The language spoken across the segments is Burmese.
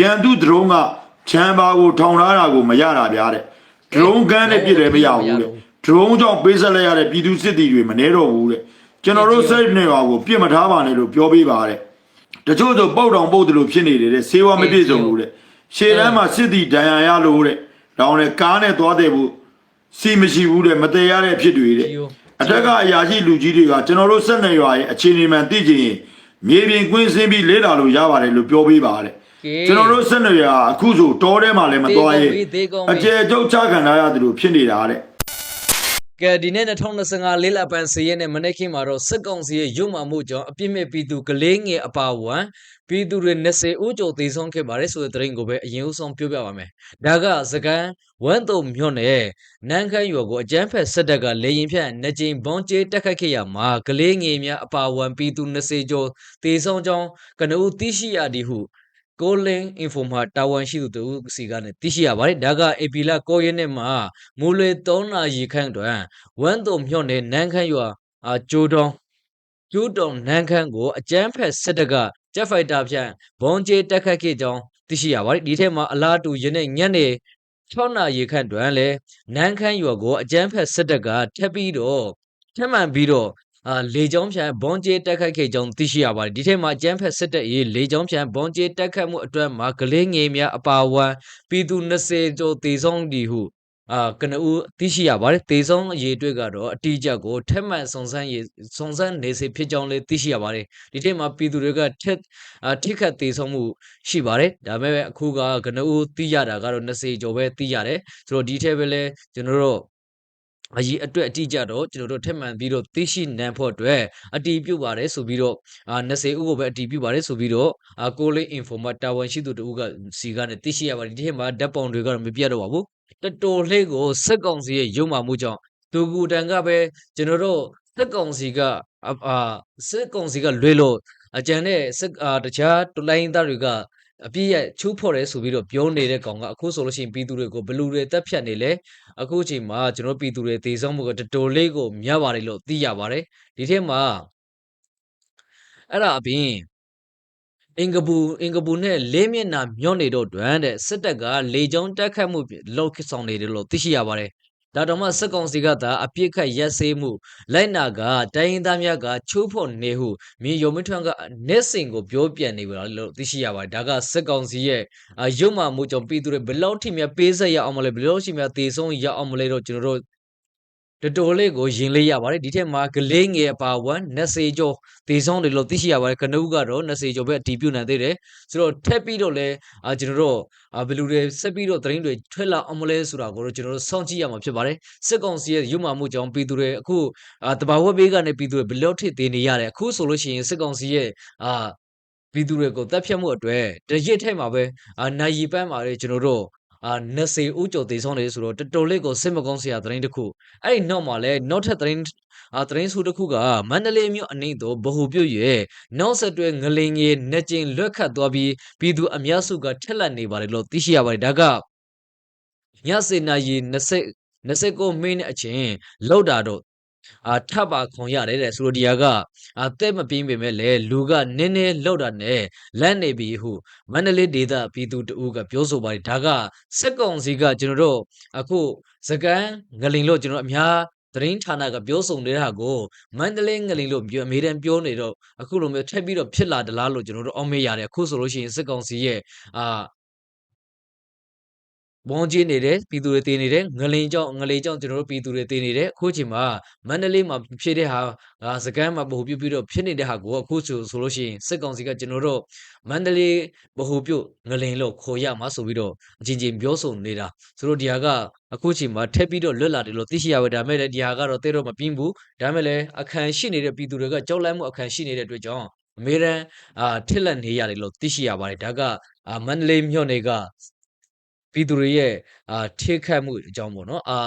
ရန်သူဒရုန်းကချမ်းပါကိုထောင်ထားတာကိုမရတာဗျာတဲ့ဒရုန်းကန်းနဲ့ပြစ်တယ်မရဘူးတဲ့ဒရုန်းကြောင့်ပေးဆက်လိုက်ရတဲ့ပြည်သူစစ်တီတွေမနေတော့ဘူးတဲ့ကျွန်တော်တို့စိတ်နေပါကိုပြစ်မထားပါနဲ့လို့ပြောပေးပါတဲ့တချို့ဆိုပုတ်တောင်ပုတ်တယ်လို့ဖြစ်နေတယ်တဲ့ဆေးဝါးမပြည့်စုံဘူးတဲ့ရှေ့တန်းမှာစစ်တီဒဏ်ရာရလို့တဲ့တောင်းလေကားနဲ့သွားတယ်ဖို့စီမရှိဘူးတဲ့မတည်ရတဲ့အဖြစ်တွေတဲ့အထက်ကအရာရှိလူကြီးတွေကကျွန်တော်တို့ဆက်နေရွာရဲ့အခြေအနေမှန်သိချင်ရင်မြေပြင်ကွင်းဆင်းပြီးလေ့လာလို့ရပါတယ်လို့ပြောပေးပါတဲ့ ကဲကျွန်တော်တို့ဆက်နေရွာအခုဆိုတောထဲမှာလည်းမသွားရင်သေးကုန်ပြီအကျယ်ကျုပ်ချခံထားရတယ်လို့ဖြစ်နေတာတဲ့ကဲဒီနေ့2025လေးလပန်စီရဲနဲ့မနေ့ကမှာတော့စစ်ကောင်စီရဲ့ရုံမှမှုကြောင့်အပြစ်မဲ့ပြည်သူကလေးငယ်အပါဝံပြည်သူတွေ20ဦးကျော်သေဆုံးခဲ့ပါတယ်ဆိုတဲ့သတင်းကိုပဲအရင်ဦးဆုံးပြောပြပါမယ်။ဒါကစကန်ဝမ်တုံမြို့နယ်နန်းခမ်းရွာကိုအကြမ်းဖက်စစ်တပ်ကလေရင်ဖြန့်နှစ်ကြိမ်ဘုံကျဲတက်ခတ်ခဲ့ရမှာကလေးငယ်များအပါဝံပြည်သူ20ကျော်သေဆုံးကြောင်းကနဦးသိရှိရသည်ဟု ကိုလင်းအင်ဖိုမာတာဝန်ရှိသူတို့စီကနေသိရှိရပါတယ်ဒါကအေပီလာ9ရက်နေ့မှာမူလေ3နာရီခန့်တွင်ဝမ်တုံမြို့နယ်နန်းခမ်းရွာအာကျိုးတောင်းကျိုးတောင်နန်းခမ်းကိုအကြမ်းဖက်စစ်တပ်ကဂျက်ဖိုက်တာဖြန့်ဘုံကျဲတက်ခတ်ခဲ့ကြောင်းသိရှိရပါတယ်ဒီထက်မှာအလားတူယနေ့ညနေ6နာရီခန့်တွင်လည်းနန်းခမ်းရွာကိုအကြမ်းဖက်စစ်တပ်ကထပ်ပြီးတော့ထပ်မံပြီးတော့ အာလေကြောင်းဖြန့်ဘွန်ကျေတက်ခတ်ခဲ့ကြောင်းသိရှိရပါတယ်ဒီထက်မှာကျန်းဖက်စစ်တပ်ရေးလေကြောင်းဖြန့်ဘွန်ကျေတက်ခတ်မှုအတွက်မှာကလေးငယ်များအပါအဝင်ပြည်သူ20ကျော်တေဆုံးဒီဟုအာကနဦးသိရှိရပါတယ်တေဆုံးအရေးအတွက်ကတော့အတိအကျကိုထက်မှန်စုံစမ်းရေးစုံစမ်းနေစေဖြစ်ကြောင်းလည်းသိရှိရပါတယ်ဒီထက်မှာပြည်သူတွေကထက်အာထိခတ်တေဆုံးမှုရှိပါတယ်ဒါပေမဲ့အခုကကနဦးသိရတာကတော့20ကျော်ပဲသိရတယ်ဆိုတော့ဒီထက်ပဲလဲကျွန်တော်တို့ အရေးအတွက်အတိအကျတော့ကျွန်တော်တို့ထက်မှန်ပြီးတော့သိရှိနိုင်ဖို့အတွက်အတီးပြုတ်ပါတယ်ဆိုပြီးတော့အာ20ဦးကိုပဲအတီးပြုတ်ပါတယ်ဆိုပြီးတော့အာကိုလေး informat တာဝန်ရှိသူတူကစီကနေသိရှိရပါတယ်ဒီထက်မှာဓာတ်ပုံတွေကတော့မပြတ်တော့ပါဘူးတတော်လှေးကိုစက်ကောင်စီရဲ့ရုံမှမှုကြောင့်သူကူတန်ကပဲကျွန်တော်တို့စက်ကောင်စီကအာအာစက်ကောင်စီကလွေလို့အကြံတဲ့စက်အာတခြားတလိုင်းသားတွေက အပြည့်ရချူးဖော်တယ်ဆိုပြီးတော့ပြောနေတဲ့ကောင်ကအခုဆိုလို့ရှိရင်ပြည်သူတွေကိုဘလူတွေတက်ဖြတ်နေလဲအခုအချိန်မှာကျွန်တော်ပြည်သူတွေသေဆုံးမှုကတော်တော်လေးကိုများပါတယ်လို့သိရပါတယ်ဒီထဲမှာအဲ့ဒါအပြင်အင်္ဂပူအင်္ဂပူနဲ့လေးမျက်နှာမျောနေတော့တွန်တဲ့စစ်တပ်ကလေကြောင်းတက်ခတ်မှုလောက်ဆောင်နေတယ်လို့သိရှိရပါတယ် ဒါတော့မှစစ်ကောင်စီကသာအပြစ်ခတ်ရက်စေးမှုလိုက်နာကတိုင်းရင်းသားများကချိုးဖော်နေဟုမြေယုံမထွန်းကနေစင်ကိုပြောပြနေပါလို့သိရှိရပါတယ်ဒါကစစ်ကောင်စီရဲ့အာရုံမှမှုကြောင့်ပြည်သူတွေဘယ်လောက်ထိများပေးဆက်ရအောင်မလဲဘယ်လောက်ရှိများတေဆုံးရအောင်မလဲတော့ကျွန်တော်တို့ တော်တော်လေးကိုရင်လေးရပါတယ်ဒီထက်မှာကလေးငယ်အပါဝန်20ကျော်ဒေဆုံးတယ်လို့သိရှိရပါတယ်ကနဦးကတော့20ကျော်ပဲအတီးပြုတ်နိုင်သေးတယ်ဆိုတော့ထက်ပြီးတော့လဲအာကျွန်တော်တို့အာဘယ်လူတွေဆက်ပြီးတော့သတင်းတွေထွက်လာအောင်မလဲဆိုတာကိုတော့ကျွန်တော်တို့စောင့်ကြည့်ရမှာဖြစ်ပါတယ်စစ်ကောင်စီရဲ့ရုံမှမှုကြောင့်ပြည်သူတွေအခုအာတဘာဝဘေးကနေပြည်သူတွေဘယ်လောက်ထိသေးနေရတယ်အခုဆိုလို့ရှိရင်စစ်ကောင်စီရဲ့အာပြည်သူတွေကိုတပ်ဖြတ်မှုအတွက်တရစ်ထဲမှာပဲအာနိုင်ရီပန်းမှာလေကျွန်တော်တို့ အာ20ဦးကျော်သေဆုံးတယ်ဆိုတော့တော်တော်လေးကိုစစ်မကောင်းစရာသတင်းတစ်ခုအဲ့ဒီနောက်မှာလည်းနောက်ထပ်သတင်းအာသတင်းစုတစ်ခုကမန္တလေးမြို့အနှိမ့်သို့ဗဟုပြုတ်ရဲ့နောက်ဆက်တွဲငလင်ကြီးနှစ်ကျင်လွတ်ခတ်သွားပြီးပြည်သူအများစုကထက်လက်နေပါတယ်လို့သိရှိရပါတယ်ဒါကညစေနာရီ20 29မိနစ်အချိန်လောက်တာတော့ အာထပ်ပါခွန်ရတယ်တဲ့ဆိုလိုဒီယာကအာတဲ့မပြင်းပေမဲ့လေလူကနည်းနည်းလောက်တာနဲ့လက်နေပြီဟုမန္တလေးဒေသပြည်သူတအူးကပြောဆိုပါတယ်ဒါကစက်ကောင်စီကကျွန်တော်တို့အခုစကန်ငလင်လို့ကျွန်တော်အများသတင်းဌာနကပြောဆိုနေတဲ့ဟာကိုမန္တလေးငလင်လို့ပြောအမေတန်ပြောနေတော့အခုလိုမျိုးထပ်ပြီးတော့ဖြစ်လာတလားလို့ကျွန်တော်တို့အောက်မေ့ရတယ်အခုဆိုလို့ရှိရင်စစ်ကောင်စီရဲ့အာ ဘုံကြီးနေတယ်ပြည်သူတွေတည်နေတယ်ငလင်ကြောင့်ငလေကြောင့်ကျွန်တော်တို့ပြည်သူတွေတည်နေတယ်အခုချိန်မှာမန္တလေးမှာဖြစ်တဲ့ဟာအာစကန်မှာဗဟုပြုတ်ပြီးတော့ဖြစ်နေတဲ့ဟာကိုအခုဆိုဆိုလို့ရှိရင်စစ်ကောင်စီကကျွန်တော်တို့မန္တလေးဗဟုပြုတ်ငလင်လို့ခေါ်ရမှာဆိုပြီးတော့အချင်းချင်းပြောဆိုနေတာဆိုတော့ဒီဟာကအခုချိန်မှာထက်ပြီးတော့လွတ်လာတယ်လို့သိရှိရပါဒါမဲ့လည်းဒီဟာကတော့တဲ့တော့မပြင်းဘူးဒါမဲ့လည်းအခန့်ရှိနေတဲ့ပြည်သူတွေကကြောက်လန့်မှုအခန့်ရှိနေတဲ့အတွက်ကြောင့်အမေရန်အာထစ်လက်နေရတယ်လို့သိရှိရပါတယ်ဒါကအာမန္တလေးမြို့နယ်က ပြည်သူတွေရဲ့အာထိခတ်မှုအကြောင်းပေါ့နော်အာ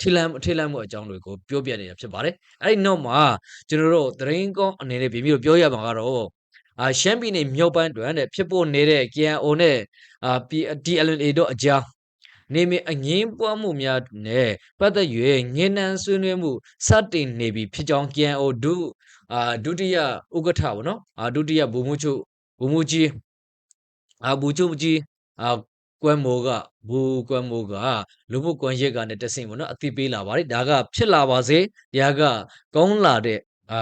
ထိလန့်ထိလန့်မှုအကြောင်းတွေကိုပြောပြနေတာဖြစ်ပါတယ်အဲ့ဒီနောက်မှာကျွန်တော်တို့သတင်းကောင်းအနေနဲ့ပြင်ပြီးတော့ပြောရမှာကတော့အာရှမ်းပြည်နယ်မြောက်ပိုင်းတွင်တဲ့ဖြစ်ပေါ်နေတဲ့ KNO နဲ့အာ DLNA တို့အကြားနေမအငင်းပွားမှုများနဲ့ပတ်သက်၍ငင်းနှန်းဆွေးနွေးမှုစတင်နေပြီဖြစ်ကြောင်း KNO ဒုအာဒုတိယဥက္ကဋ္ဌပေါ့နော်အာဒုတိယဗိုလ်မှူးချုပ်ဗိုလ်မှူးကြီးအာဘူချုပ်ကြီးအာ ကွမ်မိုကဘူကွမ်မိုကလူမှုကွန်ရက်ကနေတဆင့်ပေါ့နော်အသိပေးလာပါတယ်ဒါကဖြစ်လာပါစေဒါကကောင်းလာတဲ့အာ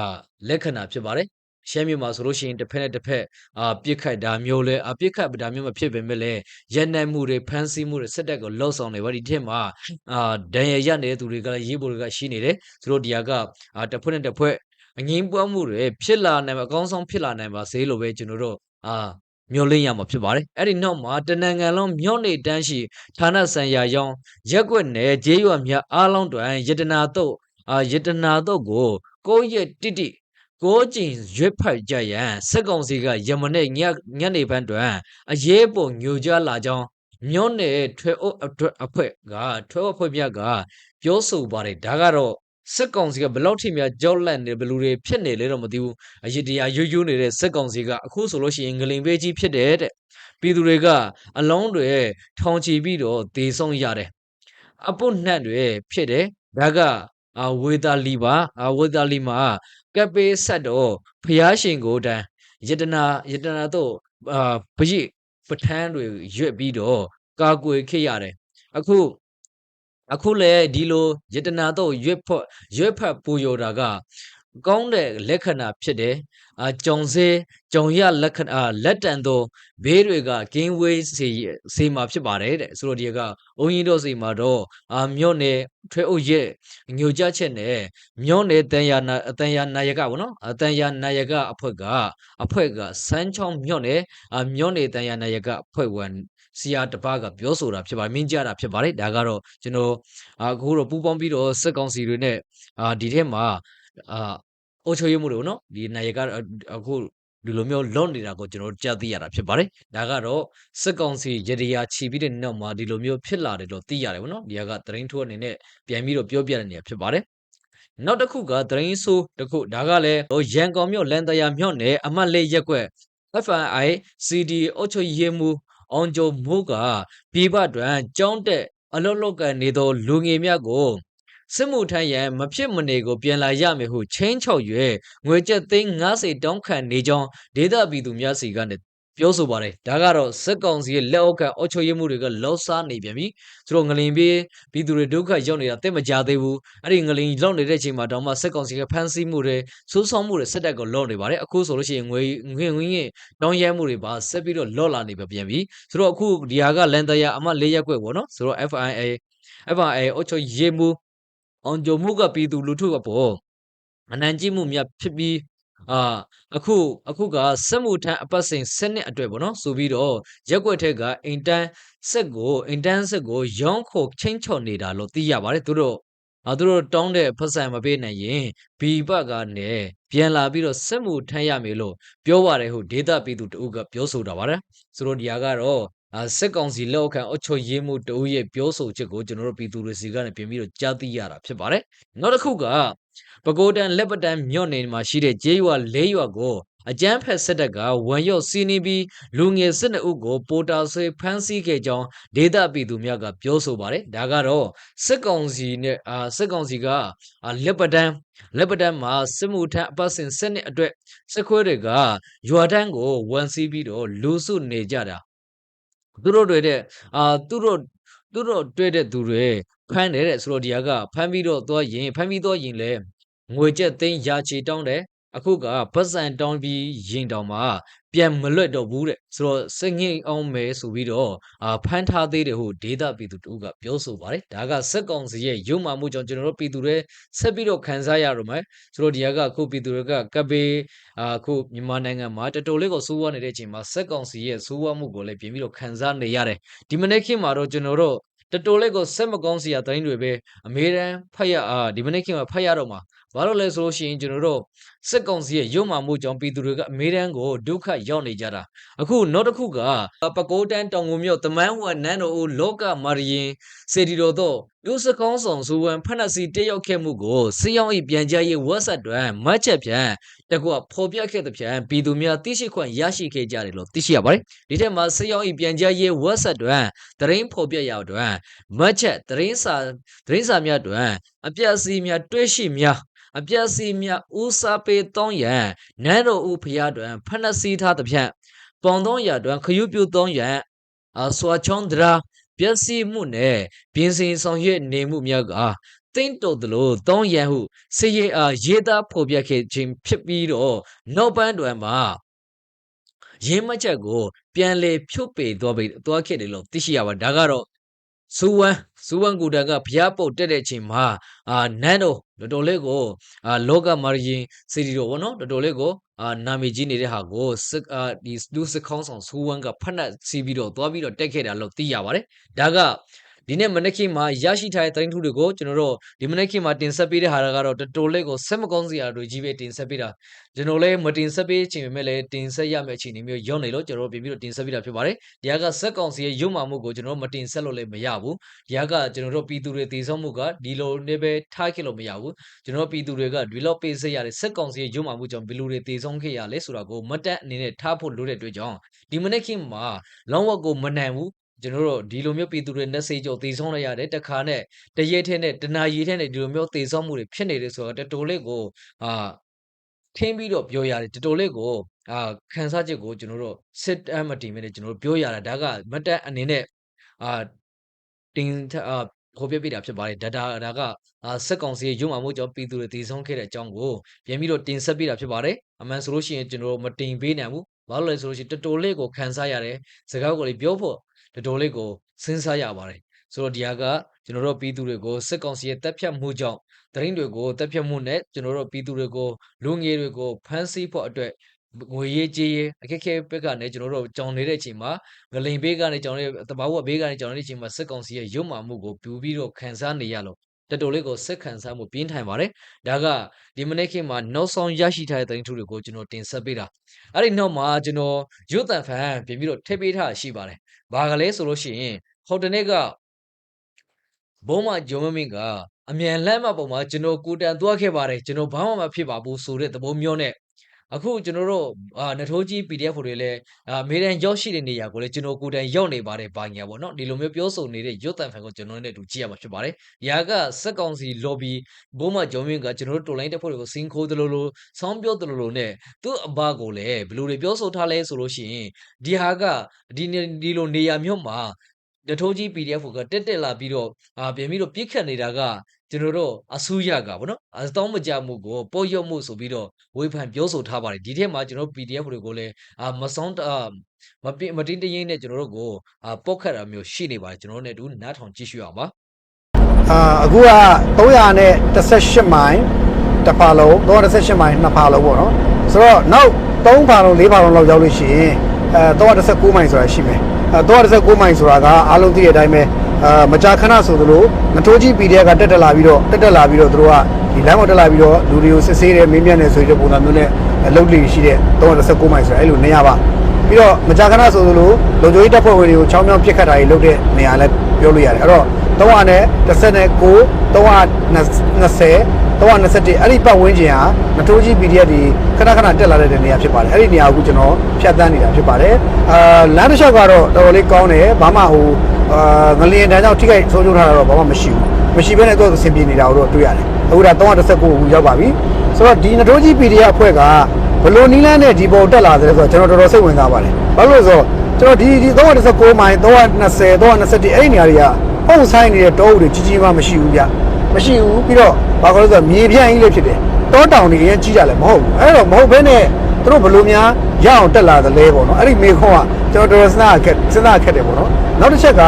လက္ခဏာဖြစ်ပါတယ်ရှမ်းပြည်မှာဆိုလို့ရှိရင်တစ်ဖက်နဲ့တစ်ဖက်အာပြစ်ခတ်ဒါမျိုးလဲအပြစ်ခတ်ဒါမျိုးမဖြစ်ပေမဲ့လဲရက်နိုင်မှုတွေဖမ်းဆီးမှုတွေစစ်တပ်ကိုလှုပ်ဆောင်နေပါဒီထက်မှာအာဒဏ်ရာရနေတဲ့သူတွေကလည်းရေးပေါ်တွေကရှိနေတယ်သူတို့ဒီဟာကအာတစ်ဖက်နဲ့တစ်ဖက်အငင်းပွားမှုတွေဖြစ်လာနိုင်မှာအကောင်းဆုံးဖြစ်လာနိုင်ပါစေလို့ပဲကျွန်တော်တို့အာ မျှော်လင့်ရမှာဖြစ်ပါတယ်အဲ့ဒီနောက်မှာတနင်္ဂနွေလုံးမြော့နေတန်းရှိဌာနဆိုင်ရာရောင်းရက်ွက်နယ်ဂျေးရွာမြအားလုံးတွင်ယတနာတော့အာယတနာတော့ကိုကိုယ့်ရဲ့တိတိကိုကျင်ရွက်ဖတ်ကြရန်စက်ကောင်စီကယမနေ့ညညနေပန်းတွင်အရေးပေါ်ညိုကြလာကြောင်းမြော့နယ်ထွဲအုပ်အတွက်အဖွဲ့ကထွဲအုပ်အဖွဲ့မြတ်ကပြောဆိုပါတယ်ဒါကတော့ စက်ကောင်စီကဘယ်လောက်ထိများကြောက်လန့်နေဘယ်လူတွေဖြစ်နေလဲတော့မသိဘူးအရေးတရားရွရွနေတဲ့စက်ကောင်စီကအခုဆိုလို့ရှိရင်ငလင်ပေးကြီးဖြစ်တယ်တဲ့ပြည်သူတွေကအလုံးတွေထောင်ချီပြီးတော့ဒေဆုံးရတယ်အပုတ်နှက်တွေဖြစ်တယ်ဒါကအာဝေတာလီပါအာဝေတာလီမှာကပ်ပေးဆက်တော့ဖျားရှင်ကိုတန်းယတနာယတနာတော့အာပရိပဋ္ဌာန်းတွေရွက်ပြီးတော့ကာကွယ်ခဲ့ရတယ်အခု အခုလေဒီလိုယတနာတော့ရွက်ဖို့ရွက်ဖတ်ပူယောတာကကောင်းတဲ့လက္ခဏာဖြစ်တယ်အာကြုံစေကြုံရလက္ခဏာလက်တန်သောဘေးတွေကကင်းဝေးစေစေမှာဖြစ်ပါတယ်တဲ့ဆိုတော့ဒီကဘုန်းကြီးတို့စီမှာတော့အာမြို့နယ်ထွဲအုပ်ရဲ့ညိုကြချက်နဲ့မြို့နယ်တန်ရနာအတန်ရနာယကပေါ့နော်အတန်ရနာယကအဖွဲ့ကအဖွဲ့ကစမ်းချောင်းမြို့နယ်အာမြို့နယ်တန်ရနာယကအဖွဲ့ဝင် ဆရာတပါးကပြောဆိုတာဖြစ်ပါတယ်မင်းကြတာဖြစ်ပါတယ်ဒါကတော့ကျွန်တော်အခုတော့ပူပေါင်းပြီးတော့စက်ကောင်စီတွေနဲ့အာဒီထဲမှာအာအုပ်ချုပ်ရေးမှုတွေပေါ့နော်ဒီနာယကအခုဒီလိုမျိုးလွတ်နေတာကိုကျွန်တော်တို့ကြားသိရတာဖြစ်ပါတယ်ဒါကတော့စက်ကောင်စီရတရားခြီးပြီးတဲ့နောက်မှာဒီလိုမျိုးဖြစ်လာတယ်လို့သိရတယ်ပေါ့နော်ဒီကသတင်းထိုးအနေနဲ့ပြန်ပြီးတော့ပြောပြတဲ့နေရာဖြစ်ပါတယ်နောက်တစ်ခုကသတင်းဆိုးတစ်ခုဒါကလည်းရန်ကုန်မြို့လန်တရာမြို့နယ်အမှတ်လေးရက်ွက် FNI CD အုပ်ချုပ်ရေးမှု အောင်ကျော်မိုးကပြည်ပတွင်ကြောင်းတဲ့အလုတ်လောက်ကနေသောလူငယ်များကိုစစ်မှုထမ်းရန်မဖြစ်မနေကိုပြန်လာရမယ်ဟုချင်းချောက်ရွယ်ငွေကျပ်သိန်း90တောင်းခံနေကြောင်းဒေသပြည်သူများစီကနေ ပြောဆိုပါတယ်ဒါကတော့စက်ကောင်စီရဲ့လက်အောက်ခံအုပ်ချုပ်ရေးမှုတွေကလောစားနေပြန်ပြီသူတို့ငလင်ပြေးပြည်သူတွေဒုက္ခရောက်နေတာတိတ်မကြသေးဘူးအဲ့ဒီငလင်လောက်နေတဲ့အချိန်မှာတော့မှစက်ကောင်စီကဖမ်းဆီးမှုတွေစိုးဆောင်းမှုတွေစက်တက်ကိုလော့နေပါတယ်အခုဆိုလို့ရှိရင်ငွေငွေငွေရင်တောင်းရဲမှုတွေပါဆက်ပြီးတော့လော့လာနေပြန်ပြီဆိုတော့အခုဒီဟာကလန်တရာအမ၄ရက်ွက်ပေါ့နော်ဆိုတော့ FIA FIA အုပ်ချုပ်ရေးမှုအောင်ကြုံမှုကပြည်သူလူထုကပေါ့အနံကြည့်မှုများဖြစ်ပြီး အာအခုအခုကစက်မှုထမ်းအပတ်စဉ်စနစ်အတွက်ပေါ့နော်ဆိုပြီးတော့ရက်ွက်ထက်ကအိမ်တန်းဆက်ကိုအိမ်တန်းဆက်ကိုရောင်းခိုချင်းချော်နေတာလို့သိရပါတယ်သူတို့အာသူတို့တောင်းတဲ့ဖက်ဆန်မပေးနိုင်ရင်ဘီဘကနေပြန်လာပြီးတော့စက်မှုထမ်းရမယ်လို့ပြောပါတယ်ဟုဒေတာပြည်သူတို့ကပြောဆိုတာပါတယ်ဆိုတော့ဒီဟာကတော့အာစက်ကောင်စီလက်အောက်ခံအုပ်ချုပ်ရေးမှုတဦးရဲ့ပြောဆိုချက်ကိုကျွန်တော်တို့ပြည်သူတွေစီကနေပြင်ပြီးတော့ကြားသိရတာဖြစ်ပါတယ်နောက်တစ်ခုက ပကိုးတန်လက်ပတန်မြို့နယ်မှာရှိတဲ့ကျေးရွာ၄ရွာကိုအကျန်းဖက်စစ်တပ်ကဝန်ရော့စီးနေပြီးလူငယ်စစ်နှုပ်ကိုပိုတာဆွေဖမ်းဆီးခဲ့ကြောင်းဒေသပြည်သူများကပြောဆိုပါတယ်ဒါကတော့စစ်ကောင်စီနဲ့အာစစ်ကောင်စီကအာလက်ပတန်လက်ပတန်မှာစစ်မှုထမ်းအပတ်စဉ်စနစ်အတွက်စစ်ခွေးတွေကရွာတန်းကိုဝန်စီးပြီးတော့လူစုနေကြတာသူတို့တွေတဲ့အာသူတို့သူတို့တွေ့တဲ့သူတွေ ဖမ်းတယ်တဲ့ဆိုတော့ဒီဟာကဖမ်းပြီးတော့သွားရင်ဖမ်းပြီးတော့ရင်လဲငွေကျပ်သိန်းရာချီတောင်းတယ်အခုကပတ်စံတောင်းပြီးရင်တောင်မှပြန်မလွတ်တော့ဘူးတဲ့ဆိုတော့စငိမ့်အောင်မယ်ဆိုပြီးတော့အာဖမ်းထားသေးတယ်ဟုဒေတာပြည်သူတို့ကပြောဆိုပါတယ်ဒါကစက်ကောင်စီရဲ့ရုံမှမှုကြောင့်ကျွန်တော်တို့ပြည်သူတွေဆက်ပြီးတော့ခံစားရတော့မယ်ဆိုတော့ဒီဟာကအခုပြည်သူတွေကကပေအခုမြန်မာနိုင်ငံမှာတတော်လေးကိုစိုးဝါနေတဲ့အချိန်မှာစက်ကောင်စီရဲ့စိုးဝါမှုကိုလည်းပြင်ပြီးတော့ခံစားနေရတယ်ဒီမနေ့ခေတ်မှာတော့ကျွန်တော်တို့ တတော်လေးကိုစက်မကောင်းစရာတိုင်းတွေပဲအမေရန်ဖတ်ရအာဒီမနေ့ခေတ်မှာဖတ်ရတော့မှာ ဘာလို့လဲဆိုလို့ရှိရင်ကျွန်တော်တို့စစ်ကောင်စီရဲ့ရုံမှမှုကြောင့်ပြည်သူတွေကအမေရန်ကိုဒုက္ခရောက်နေကြတာအခုနောက်တစ်ခုကပကိုးတန်းတောင်ငုံမြို့တမန်းဝနန်းတော်ဦးလောကမာရီရင်စေတီတော်တို့ယူစကောင်းဆောင်ဇူဝံဖက်နစီတက်ရောက်ခဲ့မှုကိုစီယောင်းဤပြန်ကြားရေး WhatsApp တွင်မတ်ချက်ဖြန့်တကွဖော်ပြခဲ့တဲ့ဖြန့်ပြည်သူများသိရှိခွင့်ရရှိခဲ့ကြတယ်လို့သိရှိရပါတယ်ဒီထက်မှာစီယောင်းဤပြန်ကြားရေး WhatsApp တွင်သတင်းဖော်ပြရတွင်မတ်ချက်သတင်းစာသတင်းစာများတွင်အပြည့်အစည်းများတွေ့ရှိများ အပြည့်အစည်းများဦးစားပေးတောင်းရန်နန်းတော်ဦးဖျားတွင်ဖက်နစီထားသဖြင့်ပေါင်300တွင်ခရုပြု300အစွာချောင်းဒရာပျက်စီးမှုနဲ့ပြင်ဆင်ဆောင်ရွက်နေမှုများကတင်းတုတ်သလို300ဟုစည်ရအားရေးသားဖော်ပြခဲ့ခြင်းဖြစ်ပြီးတော့နောက်ပန်းတွင်မှာရင်းမချက်ကို ပြန်လေဖြုတ်ပေသွားပြီသွားခဲ့တယ်လို့သိရှိရပါတယ်ဒါကတော့ စူဝမ်စူဝမ်ကူတန်ကဘုရားပုတ်တက်တဲ့အချိန်မှာအာနန်းတော်တော်တော်လေးကိုအာလောကမာရင်စီတီတော်ဗောနော်တော်တော်လေးကိုအာနာမည်ကြီးနေတဲ့ဟာကိုစစ်အာဒီလူစစ်ခေါင်းဆောင်စူဝမ်ကဖက်နှက်စီးပြီးတော့သွားပြီးတော့တက်ခဲ့တာလို့သိရပါတယ်ဒါက ဒီနေ့မနက်ခင်းမှာရရှိထားတဲ့သတင်းထုတွေကိုကျွန်တော်တို့ဒီမနက်ခင်းမှာတင်ဆက်ပေးတဲ့ဟာကတော့တော်တော်လေးကိုဆက်မကောင်းစရာတွေကြီးပဲတင်ဆက်ပေးတာကျွန်တော်လည်းမတင်ဆက်ပေးချင်ပေမဲ့လည်းတင်ဆက်ရမယ့်အခြေအနေမျိုးရောက်နေလို့ကျွန်တော်တို့ပြင်ပြီးတော့တင်ဆက်ပေးတာဖြစ်ပါတယ်ဒီဟာကစက်ကောင်စီရဲ့ရုပ်မာမှုကိုကျွန်တော်တို့မတင်ဆက်လို့လည်းမရဘူးဒီဟာကကျွန်တော်တို့ပြည်သူတွေတည်ဆောက်မှုကဒီလိုနေပဲထားခဲ့လို့မရဘူးကျွန်တော်တို့ပြည်သူတွေကဒီလောက်ပေးစက်ရတဲ့စက်ကောင်စီရဲ့ရုပ်မာမှုကြောင့်ဘယ်လိုတွေတည်ဆောက်ခဲ့ရလဲဆိုတာကိုမတက်အနေနဲ့ထားဖို့လိုတဲ့အတွက်ကြောင့်ဒီမနက်ခင်းမှာလောင်းဝက်ကိုမနိုင်ဘူး ကျွန်တော်တို့ဒီလိုမျိုးပြည်သူတွေနဲ့စေကြောတည်ဆောက်လိုက်ရတယ်တခါနဲ့တရဲထဲနဲ့တနာရီထဲနဲ့ဒီလိုမျိုးတည်ဆောက်မှုတွေဖြစ်နေတယ်ဆိုတော့တော်တော်လေးကိုအာထင်းပြီးတော့ပြောရတယ်တော်တော်လေးကိုအာခန်းစားချက်ကိုကျွန်တော်တို့စစ်တမ်းမတင်မဲနဲ့ကျွန်တော်တို့ပြောရတာဒါကမတက်အနေနဲ့အာတင်ထအာဟိုပြပြတာဖြစ်ပါတယ်ဒါဒါဒါကအာစက်ကောင်စီရဲ့ရုံမှမှုကြောင့်ပြည်သူတွေတည်ဆောက်ခဲ့တဲ့အကြောင်းကိုပြန်ပြီးတော့တင်ဆက်ပေးတာဖြစ်ပါတယ်အမှန်ဆိုလို့ရှိရင်ကျွန်တော်တို့မတင်ပေးနိုင်ဘူးဘာလို့လဲဆိုလို့ရှိရင်တော်တော်လေးကိုခန်းစားရတယ်စကားကိုလေးပြောဖို့ တော်တော်လေးကိုစဉ်းစားရပါတယ်ဆိုတော့ဒီဟာကကျွန်တော်တို့ပြည်သူတွေကိုစစ်ကောင်စီရဲ့တပ်ဖြတ်မှုကြောင့်တရင်တွေကိုတပ်ဖြတ်မှုနဲ့ကျွန်တော်တို့ပြည်သူတွေကိုလူငယ်တွေကိုဖမ်းဆီးဖို့အတွက်ငွေရေးကြေးရေးအခက်အခဲဘက်ကနေကျွန်တော်တို့ကြောင်နေတဲ့အချိန်မှာငလိန်ဘေးကနေကြောင်နေတဘာဝဘေးကနေကြောင်နေတဲ့အချိန်မှာစစ်ကောင်စီရဲ့ရုံမှမှုကိုပြူပြီးတော့ခန်းစားနေရလို့ တော်တော်လေးကိုစစ်ခံစားမှုပြင်းထန်ပါတယ်ဒါကဒီမနေ့ခေတ်မှာနောက်ဆုံးရရှိထားတဲ့သတင်းထုတွေကိုကျွန်တော်တင်ဆက်ပေးတာအဲ့ဒီနောက်မှာကျွန်တော်ရုပ်တံဖန်ပြင်ပြီးတော့ထည့်ပေးထားရှိပါတယ်ဘာကလဲဆိုလို့ရှိရင်ဟိုတနေ့ကဘုံမဂျုံမမင်းကအမြန်လမ်းမပေါ်မှာကျွန်တော်ကိုတန်သွားခဲ့ပါတယ်ကျွန်တော်ဘာမှမဖြစ်ပါဘူးဆိုတဲ့သဘောမျိုးနဲ့ အခုကျွန်တော်တို့အာနထိုးကြီး PDF တွေလည်းအာအမေရိကန်ရောက်ရှိတဲ့နေရာကိုလည်းကျွန်တော်ကိုယ်တိုင်ရောက်နေပါတယ်ဘာညာပေါ့နော်ဒီလိုမျိုးပြောဆိုနေတဲ့ရွတ်တန်ဖန်ကိုကျွန်တော်နဲ့အတူကြည့်ရမှာဖြစ်ပါတယ်။ຢာကစက်ကောင်စီ lobby ဘိုးမဂျုံမင်းကကျွန်တော်တို့တော်လိုင်းတက်ဖို့တွေကိုစင်ခိုးတယ်လို့လို့ဆောင်းပြောတယ်လို့လို့နဲ့သူ့အဘကိုလည်းဘယ်လိုတွေပြောဆိုထားလဲဆိုလို့ရှိရင်ဒီဟာကဒီနေဒီလိုနေရာမျိုးမှာတထိုးကြီး PDF ကတက်တက်လာပြီးတော့အာပြင်ပြီးတော့ပြစ်ခတ်နေတာက ကျွန်တော်တို့အဆူရကဗောနော်အတောင်းမကြမှုကိုပေါ်ရုပ်မှုဆိုပြီးတော့ဝေဖန်ပြောဆိုထားပါတယ်ဒီထက်မှာကျွန်တော် PDF တွေကိုလည်းအာမဆောင်တအာမပြမတင်းတရင်နဲ့ကျွန်တော်တို့ကိုအာပောက်ခတ်တာမျိုးရှိနေပါတယ်ကျွန်တော်တို့နဲ့အတူနားထောင်ကြည့်ရှုရအောင်ပါအာအခုက318မိုင်တစ်ဖာလုံး318မိုင်နှစ်ဖာလုံးပေါ့နော်ဆိုတော့နောက်3ဖာလုံး4ဖာလုံးလောက်ရောက်လို့ရှိရင်အဲ319မိုင်ဆိုတာရှိမယ်အဲ319မိုင်ဆိုတာကအားလုံးသိတဲ့အတိုင်းပဲ အာမကြာခဏဆိုသလိုငထိုးကြီး PDF ကတက်တက်လာပြီးတော့တက်တက်လာပြီးတော့သူတို့ကဒီလမ်းပေါ်တက်လာပြီးတော့လူတွေကိုစစ်ဆေးတယ်မင်းမြတ်တယ်ဆိုတဲ့ပုံစံမျိုးနဲ့အလုပ်တွေရှိတဲ့319မိုင်ဆိုတာအဲ့လိုနေရာပါပြီးတော့မကြာခဏဆိုသလိုလုံခြုံရေးတပ်ဖွဲ့ဝင်တွေကိုချောင်းချောင်းပြစ်ခတ်တာတွေလုပ်တဲ့နေရာလည်းပြောလို့ရတယ်အဲ့တော့300နဲ့19 320 321အဲ့ဒီပတ်ဝန်းကျင်ဟာနထိုးကြီး PDF တွေခဏခဏတက်လာတဲ့နေရာဖြစ်ပါတယ်အဲ့ဒီနေရာကိုကျွန်တော်ဖြတ်တန်းနေတာဖြစ်ပါတယ်အာလမ်းတစ်လျှောက်ကတော့တော်တော်လေးကောင်းတယ်ဘာမှဟို အာငလျင်တန်းကြောင့်ထိခိုက်ဆုံးရှုံးထားတာတော့ဘာမှမရှိဘူးမရှိဘဲနဲ့သူ့အဆင်ပြေနေတာကိုတော့တွေ့ရတယ်အခုဒါ319ကိုရောက်ပါပြီဆိုတော့ဒီနထိုးကြီး PDF အဖွဲ့ကဘလို့နီးလန်းနဲ့ဒီပေါ်တက်လာတယ်ဆိုတော့ကျွန်တော်တော်တော်စိတ်ဝင်စားပါတယ်။ဘာလို့လဲဆိုတော့ကျွန်တော်ဒီဒီ319မိုင်320 321အဲ့ဒီနေရာတွေကပုံဆိုင်နေတဲ့တောအုပ်တွေကြီးကြီးမှမရှိဘူးဗျ။မရှိဘူးပြီးတော့ဘာလို့လဲဆိုတော့မြေပြန့်ကြီးလေးဖြစ်တယ်။တောတောင်တွေအရင်ကြီးကြလည်းမဟုတ်ဘူး။အဲ့တော့မဟုတ်ဘဲနဲ့ သူတို့ဘလို့များရအောင်တက်လာသလဲပေါ့နော်။အဲ့ဒီမေခွန်းကကျွန်တော်တော်တော်စဉ်းစားခက်စဉ်းစားခက်တယ်ပေါ့နော်။နောက်တစ်ချက်က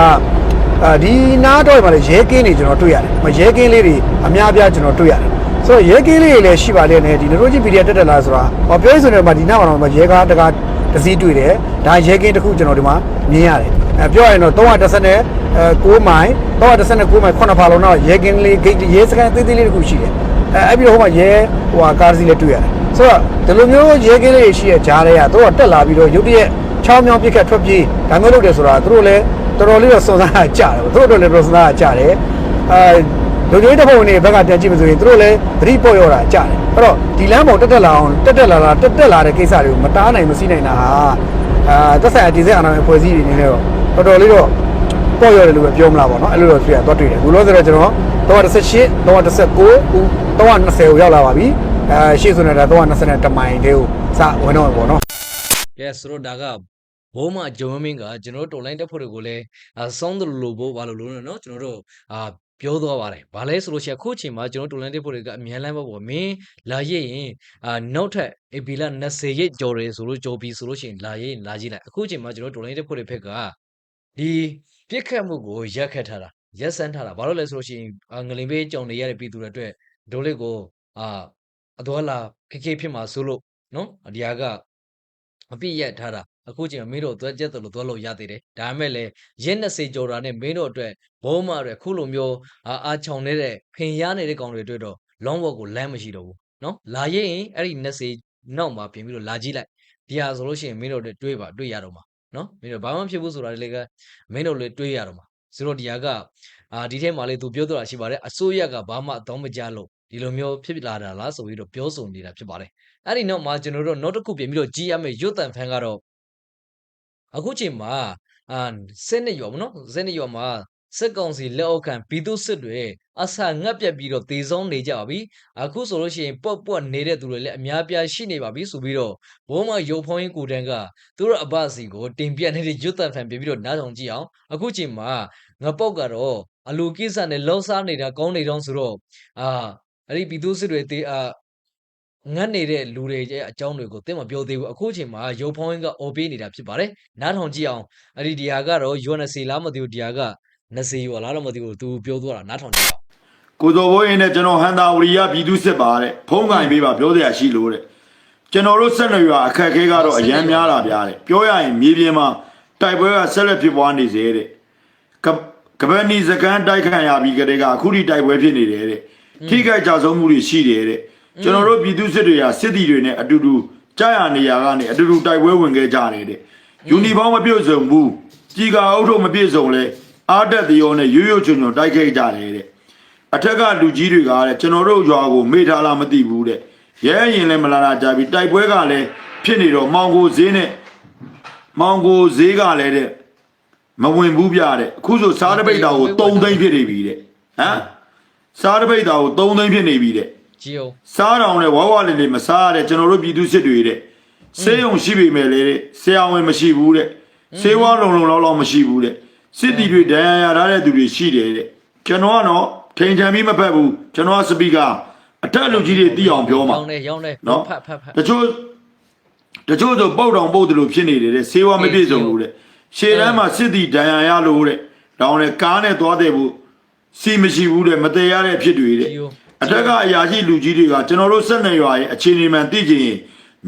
အာဒီနားတော့မှာလည်းရဲကင်းတွေကျွန်တော်တွေ့ရတယ်။မရဲကင်းလေးတွေအများအပြားကျွန်တော်တွေ့ရတယ်။ဆိုတော့ရဲကင်းလေးတွေလည်းရှိပါလေနဲ့ဒီနရိုဂျီပီဒီယာတက်တက်လာဆိုတာဟောပြောရဆိုနေမှာဒီနောက်မှာတော့ရဲကားတကားတစည်းတွေ့တယ်ဒါရဲကင်းတစ်ခုကျွန်တော်ဒီမှာမြင်ရတယ်အဲပြောရရင်တော့330နဲ့6မိုင်319မိုင်9ဖာလုံးတော့ရဲကင်းလေးဂိတ်ရဲစကန်သေးသေးလေးတစ်ခုရှိတယ်အဲအဲ့ပြီးတော့ဟိုမှာရဲဟိုဟာကားစီးလေးတွေ့ရတယ် ဆိုတော့ဒီလိုမျိုးရဲကင်းလေးရှိရဲ့ကြားထဲကသူတို့ကတက်လာပြီးတော့ရုတ်တရက်ချောင်းမြောင်းပြစ်ခတ်ထွက်ပြေးဒါမျိုးလုပ်တယ်ဆိုတာသူတို့လည်းတော်တော်လေးတော့စွန့်စားကြတယ်သူတို့လည်းတော်တော်စွန့်စားကြတယ်အဲလူကြီးတစ်ဖုံနေဘက်ကပြန်ကြည့်မဆိုရင်သူတို့လည်းသတိပေါ့ရောတာကြားတယ်အဲ့တော့ဒီလမ်းပေါ်တက်တက်လာအောင်တက်တက်လာလာတက်တက်လာတဲ့ကိစ္စတွေကိုမတားနိုင်မစီးနိုင်တာဟာအာသက်ဆိုင်ရာဒီဇိုင်းအာဏာရဲ့ဖွဲ့စည်းတွေနေနဲ့တော့တော်တော်လေးတော့ပေါ့ရောတယ်လို့ပဲပြောမလားပေါ့နော်အဲ့လိုတော့ပြရတော့တွေ့တယ်ဘူးလို့ဆိုတော့ကျွန်တော်318 319 320ကိုရောက်လာပါပြီ အဲရှေ့ဆိုနေတာ320နဲ့တမိုင်လေးကိုစဝင်တော့ပေါ့နော်ကဲဆိုတော့ဒါကဘုံမှာဂျုံမင်းကကျွန်တော်တို့တော်လိုင်းတက်ဖို့တွေကိုလည်းအာစောင်းတယ်လို့ဘို့ဘာလို့လို့လဲနော်ကျွန်တော်တို့အာပြောသွားပါတယ်။ဘာလဲဆိုလို့ရှိရင်အခုချိန်မှာကျွန်တော်တော်လိုင်းတက်ဖို့တွေကအမြန်လမ်းပေါ့ပေါ့မင်းလာရစ်ရင်အာနောက်ထပ်အေပီလာ20ရက်ကြော်တယ်ဆိုလို့ကြော်ပြီးဆိုလို့ရှိရင်လာရစ်လာကြည့်လိုက်အခုချိန်မှာကျွန်တော်တော်လိုင်းတက်ဖို့တွေဖက်ကဒီပြစ်ခတ်မှုကိုရက်ခတ်ထားတာရက်စမ်းထားတာဘာလို့လဲဆိုလို့ရှိရင်အာငလင်ပေးကြောင်နေရတဲ့ပြည်သူတွေအတွက်ဒိုးလေးကိုအာ အတော်လာခက်ခဲဖြစ်မှာဆိုလို့နော်ဒီဟာကအပြည့်ရက်ထားတာအခုချိန်မှာမင်းတို့သွားကြက်တယ်လို့သွားလို့ရသေးတယ်ဒါပေမဲ့လည်းရက်20ကြော်တာနဲ့မင်းတို့အတွက်ဘုံမအတွက်ခုလိုမျိုးအာအာချောင်နေတဲ့ဖင်ရနေတဲ့ကောင်တွေအတွက်တော့ long walk ကိုလမ်းမရှိတော့ဘူးနော်လာရင်အဲ့ဒီ20နောက်မှာပြင်ပြီးတော့လာကြည့်လိုက်ဒီဟာဆိုလို့ရှိရင်မင်းတို့တွေတွေးပါတွေးရတော့မှာနော်မင်းတို့ဘာမှမဖြစ်ဘူးဆိုတာလေကမင်းတို့လည်းတွေးရတော့မှာဆိုတော့ဒီဟာကအာဒီထဲမှာလေသူပြောတော့တာရှိပါတယ်အစိုးရကဘာမှအတော့မကြလို့ ဒီလိုမျိုးဖြစ်လာတာလားဆိုပြီးတော့ပြောဆိုနေတာဖြစ်ပါတယ်အဲ့ဒီနောက်မှာကျွန်တော်တို့နောက်တစ်ခုပြင်ပြီးတော့ကြီးရမယ့်ရွတ်တန်ဖန်ကတော့အခုချိန်မှာအာစနစ်ရောဗောနော်စနစ်ရောမှာစစ်ကောင်စီလက်အောက်ခံပြည်သူစစ်တွေအဆာငတ်ပြက်ပြီးတော့တေဆုံးနေကြပါပြီအခုဆိုလို့ရှိရင်ပွက်ပွက်နေတဲ့သူတွေလည်းအများပြားရှိနေပါပြီဆိုပြီးတော့ဘုံမရုပ်ဖောင်းရင်ကိုတန်းကသူတို့အဘစီကိုတင်ပြနေတဲ့ရွတ်တန်ဖန်ပြင်ပြီးတော့နားထောင်ကြည့်အောင်အခုချိန်မှာငပုတ်ကတော့အလူကိစ္စနဲ့လောစားနေတာကောင်းနေတော့ဆိုတော့အာ အဲ့ဒီပြည်သူစစ်တွေတေးအာငတ်နေတဲ့လူတွေရဲ့အကြောင်းတွေကိုသင်မပြောသေးဘူးအခုအချိန်မှာရုပ်ဖောင်းရင်းကအော်ပေးနေတာဖြစ်ပါတယ်နားထောင်ကြည့်အောင်အဲ့ဒီဒီဟာကတော့ UNC လားမသိဘူးဒီဟာက20ရောလားတော့မသိဘူးသူပြောသွားတာနားထောင်ကြည့်အောင်ကိုတော်ဘိုးရင်နဲ့ကျွန်တော်ဟန်တာဝရီယပြည်သူစစ်ပါတဲ့ဖုံးကင်ပေးပါပြောစရာရှိလို့တဲ့ကျွန်တော်တို့ဆက်နေရွာအခက်အခဲကတော့အရန်များလာဗျာတဲ့ပြောရရင်မြေပြင်မှာတိုက်ပွဲကဆက်လက်ဖြစ်ပွားနေစေတဲ့ကပကပနီစကန်တိုက်ခံရပြီးကတည်းကအခုထိတိုက်ပွဲဖြစ်နေတယ်တဲ့ ထိခိုက်ကြဆုံးမှုတွေရှိတယ်တဲ့ကျွန်တော်တို့ပြည်သူစစ်တွေကစစ်တီတွေနဲ့အတူတူကြားရနေရကနေအတူတူတိုက်ပွဲဝင်ခဲ့ကြတယ်တဲ့ယူနီဖောင်းမပြုတ်စုံဘူးကြီးကအုပ်ထုပ်မပြည့်စုံလဲအားတက်တရောနဲ့ရွရွချွန်ချွန်တိုက်ခဲ့ကြတယ်တဲ့အထက်ကလူကြီးတွေကတဲ့ကျွန်တော်တို့ရွာကိုမေ့ထားလားမသိဘူးတဲ့ရဲရင်လည်းမလာလာကြပြီတိုက်ပွဲကလည်းဖြစ်နေတော့မောင်ကိုဈေးနဲ့မောင်ကိုဈေးကလည်းတဲ့မဝင်ဘူးပြတဲ့အခုဆိုစားတပိတ်တာကို3သိန်းဖြစ်နေပြီတဲ့ဟမ် စားတပိတ်တာကို3သိန်းဖြစ်နေပြီတဲ့ကြည့်အောင်စားတောင်နဲ့ဝါဝလေးလေးမစားရတဲ့ကျွန်တော်တို့ပြည်သူစစ်တွေတဲ့ဆေးရုံရှိပေမဲ့လေတဲ့ဆရာဝန်မရှိဘူးတဲ့ဆေးဝါးလုံလုံလောက်လောက်မရှိဘူးတဲ့စစ်တီတွေဒဏ်ရာရထားတဲ့သူတွေရှိတယ်တဲ့ကျွန်တော်ကတော့ထိန်ချန်ပြီးမဖက်ဘူးကျွန်တော်ကစပီကာအထက်လူကြီးတွေသိအောင်ပြောမှာရောင်းနေရောင်းနေနော်ဖတ်ဖတ်ဖတ်တချို့တချို့ဆိုပုတ်တောင်ပုတ်တယ်လို့ဖြစ်နေတယ်တဲ့ဆေးဝါးမပြည့်စုံလို့တဲ့ရှေ့တန်းမှာစစ်တီဒဏ်ရာရလို့တဲ့တောင်းနဲ့ကားနဲ့သွားတယ်ဘူး စီမရှိဘူးတဲ့မတည်ရတဲ့အဖြစ်တွေတဲ့ကြည့်အောင်အထက်ကအရာရှိလူကြီးတွေကကျွန်တော်တို့ဆက်နေရွာရဲ့အခြေအနေမှန်သိချင်ရင်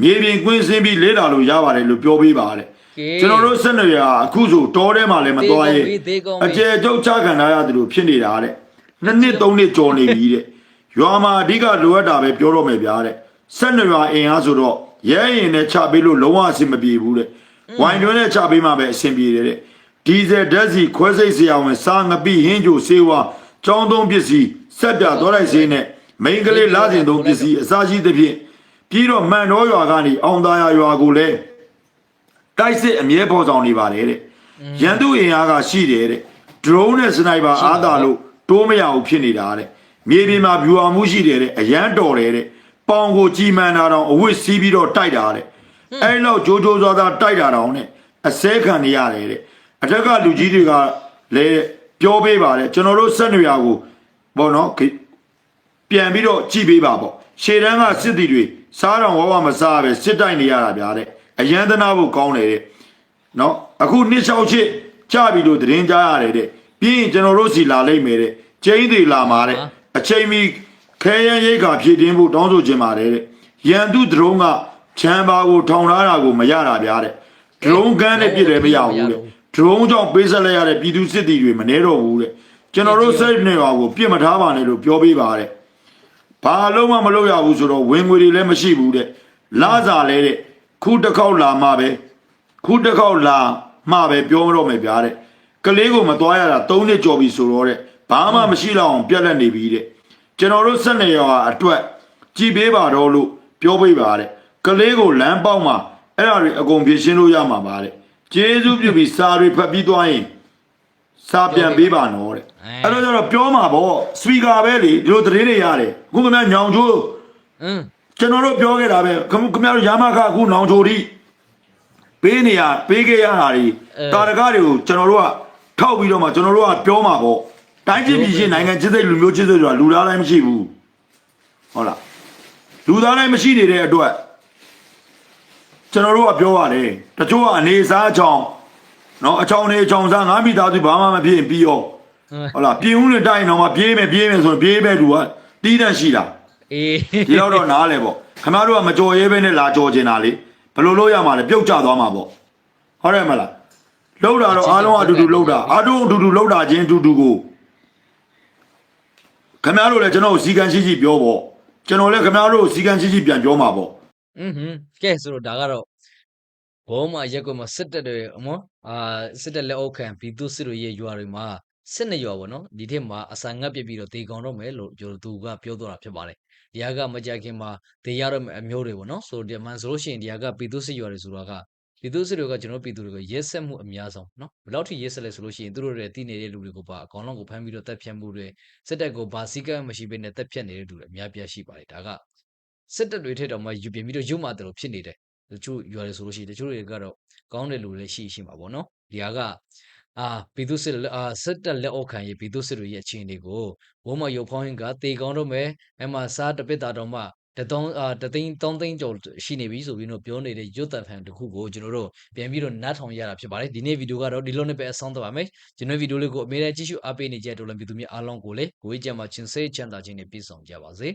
မြေပြင်ကွင်းဆင်းပြီးလေ့လာလို့ရပါတယ်လို့ပြောပေးပါတဲ့ကဲကျွန်တော်တို့ဆက်နေရွာအခုဆိုတောထဲမှာလည်းမသွားရဲသေးကောင်းပြီအကျယ်ကျုပ်ချခံထားရတယ်လို့ဖြစ်နေတာတဲ့နှစ်နှစ်သုံးနှစ်ကြော်နေပြီတဲ့ရွာမှာအဓိကလိုအပ်တာပဲပြောတော့မယ်ဗျာတဲ့ဆက်နေရွာအင်အားဆိုတော့ရဲရင်နဲ့ချပေးလို့လုံးဝအဆင်မပြေဘူးတဲ့ဝိုင်တွင်းနဲ့ချပေးမှပဲအဆင်ပြေတယ်တဲ့ ဒီဇယ်ဓာတ်စီခွဲစိတ်စရာဝင်စားငပိဟင်းကြိုစေးဝါကြောင်းသုံးပစ္စည်းဆက်ပြသွားလိုက်စေးနဲ့မိန်းကလေးလာစဉ်သုံးပစ္စည်းအစားရှိသဖြင့်ပြီးတော့မှန်တော်ရွာကနေအောင်သားရွာရွာကိုလည်းတိုက်စစ်အမြဲပေါ်ဆောင်နေပါတယ်တဲ့ရန်သူအင်အားကရှိတယ်တဲ့ drone နဲ့ sniper အားသာလို့တိုးမရဘူးဖြစ်နေတာတဲ့မြေပြင်မှာ view မှုရှိတယ်တဲ့အရန်တော်တယ်တဲ့ပေါင်ကိုကြီးမှန်တာတော့အဝစ်စီးပြီးတော့တိုက်တာတဲ့အဲ့လောက်ကြိုးကြိုးစားစားတိုက်တာတော့နဲ့အစဲခံနေရတယ်တဲ့ အထက်ကလူကြီးတွေကလည်းပြောပေးပါတယ်ကျွန်တော်တို့စက်နေရကိုဘောနော်ဂိပြန်ပြီးတော့ကြည်ပေးပါပေါ့ရှေ့တန်းကစစ်တီတွေစားတော်ဝဝမစားပဲစစ်တိုက်နေရတာဗျာတဲ့အရန်သနာဖို့ကောင်းတယ်တဲ့နော်အခုနှစ်ချောက်ချစ်ကြပြီလို့သတင်းကြားရတယ်တဲ့ပြီးရင်ကျွန်တော်တို့စီလာလိမ့်မယ်တဲ့ကျင်းသေးလာမှာတဲ့အချိန်မီခဲရန်ရိတ်ခါဖြည့်တင်းဖို့တောင်းဆိုခြင်းပါတယ်တဲ့ရန်သူဒရုန်းကချမ်းပါကိုထောင်ထားတာကိုမရတာဗျာတဲ့ဒရုန်းကန်းနဲ့ပြစ်တယ်မရဘူးတဲ့ ဒရုန်းကြောင့်ပေးဆက်လိုက်ရတဲ့ပြည်သူစစ်တီတွေမနှဲတော့ဘူးတဲ့ကျွန်တော်တို့စိတ်နေပါကိုပြစ်မထားပါနဲ့လို့ပြောပေးပါတဲ့ဘာလုံးမမလုပ်ရဘူးဆိုတော့ဝင်ငွေတွေလည်းမရှိဘူးတဲ့လာစားလဲတဲ့ခုတစ်ခေါက်လာမှပဲခုတစ်ခေါက်လာမှပဲပြောမတော့မယ်ဗျာတဲ့ကလေးကိုမသွားရတာ၃နှစ်ကျော်ပြီဆိုတော့တဲ့ဘာမှမရှိတော့အောင်ပြက်လက်နေပြီတဲ့ကျွန်တော်တို့ဆက်နေရောအတွက်ကြည်ပေးပါတော့လို့ပြောပေးပါတဲ့ကလေးကိုလမ်းပေါက်မှာအဲ့ဒါတွေအကုန်ပြင်ရှင်းလို့ရမှာပါတဲ့ ကျေးဇူးပြုပြီးစာတွေဖတ်ပြီးသွားရင်စာပြန်ပေးပါနော်တဲ့အဲ့တော့ကျတော့ပြောမှာပေါ့စပီကာပဲလေဒီလိုသတင်းတွေရတယ်အခုကမှညောင်ချိုးอืมကျွန်တော်တို့ပြောခဲ့တာပဲခမခမရတို့ရာမခအခုနောင်ချိုတိဘပေးနေရပေးခဲ့ရတာတွေအဲတာရကတွေကိုကျွန်တော်တို့ကထောက်ပြီးတော့မှကျွန်တော်တို့ကပြောမှာပေါ့တိုင်းပြည်ပြည်ချင်းနိုင်ငံချစ်တဲ့လူမျိုးချစ်တဲ့ဆိုတာလူသားတိုင်းမရှိဘူးဟုတ်လားလူသားတိုင်းမရှိနေတဲ့အတွက် ကျွန်တော်တို့ကပြောပါတယ်တချို့ကအနေစားအချောင်းနော်အချောင်းနေအချောင်းစားငါမိသားစုဘာမှမဖြစ်ရင်ပြီးရောဟုတ်လားပြင်ဦးနဲ့တိုင်းတော့မှပြေးမယ်ပြေးမယ်ဆိုရင်ပြေးမဲ့လူကတီးတန့်ရှိတာအေးဒီတော့တော့နားလဲပေါ့ခမတို့ကမကြော်ရဲပဲနဲ့လာကြော်ကျင်တာလေဘယ်လိုလုပ်ရမှာလဲပြုတ်ကျသွားမှာပေါ့ဟုတ်တယ်မလားလှုပ်တာတော့အားလုံးအတူတူလှုပ်တာအားလုံးအတူတူလှုပ်တာချင်းအတူတူကိုခမတို့လည်းကျွန်တော်ကိုစီကံရှိရှိပြောပေါ့ကျွန်တော်လည်းခမတို့ကိုစီကံရှိရှိပြန်ပြောမှာပေါ့ อืมဟွန်းကဲဆိုတော့ဒါကတော့ဘောမှာရက်ကွက်မှာစစ်တပ်တွေအမောအာစစ်တပ်လက်အောက်ခံပြည်သူစစ်တို့ရဲ့ရွာတွေမှာစစ်နှစ်ရွာပေါ့နော်ဒီထက်မှာအစာငတ်ပြစ်ပြီးတော့တေကောင်တော့မယ်လို့ပြောသူကပြောတော့တာဖြစ်ပါတယ်ဒီဟာကမကြခင်မှာတေရတော့မယ်အမျိုးတွေပေါ့နော်ဆိုဒီမှန်ဆိုလို့ရှိရင်ဒီဟာကပြည်သူစစ်ရွာတွေဆိုတာကပြည်သူစစ်တွေကကျွန်တော်ပြည်သူတွေကိုရက်ဆက်မှုအများဆုံးနော်ဘယ်လောက်ထိရက်ဆက်လဲဆိုလို့ရှိရင်သူတို့တွေတည်နေတဲ့လူတွေကိုပါအကောင်လုံးကိုဖမ်းပြီးတော့တပ်ဖြတ်မှုတွေစစ်တပ်ကိုဘာစည်းကမ်းမရှိဘဲနဲ့တပ်ဖြတ်နေတဲ့လူတွေအများပြားရှိပါတယ်ဒါက စစ်တပ်တွေထက်တော့မှယူပြင်ပြီးတော့ရုပ်မာတယ်လို့ဖြစ်နေတယ်တချို့ရွာတွေဆိုလို့ရှိရင်တချို့တွေကတော့ကောင်းတဲ့လူတွေရှိရှိမှာပေါ့နော်ဒီဟာကအာဘီသူစစ်လက်အာစစ်တပ်လက်အောက်ခံရေးဘီသူစစ်တွေရဲ့အခြေအနေကိုဝုံမရုပ်ဖောင်းရင်ကတေကောင်းတော့မယ်အမှစားတပစ်တာတော့မှတသောင်းအာတသိန်း3သိန်းကျော်ရှိနေပြီဆိုပြီးတော့ပြောနေတဲ့ရွတ်တန်ဖန်တစ်ခုကိုကျွန်တော်တို့ပြန်ပြီးတော့နားထောင်ရတာဖြစ်ပါတယ်ဒီနေ့ဗီဒီယိုကတော့ဒီလိုနဲ့ပဲအဆုံးသတ်ပါမယ်ကျွန်တော်ဗီဒီယိုလေးကိုအမြဲတမ်းကြည့်ရှုအားပေးနေကြတဲ့တော်လန်ပြည်သူများအားလုံးကိုလည်းကိုယ်ကြမ်းမှာချင်းစိတ်ချမ်းသာခြင်းနဲ့ပြည့်စုံကြပါစေ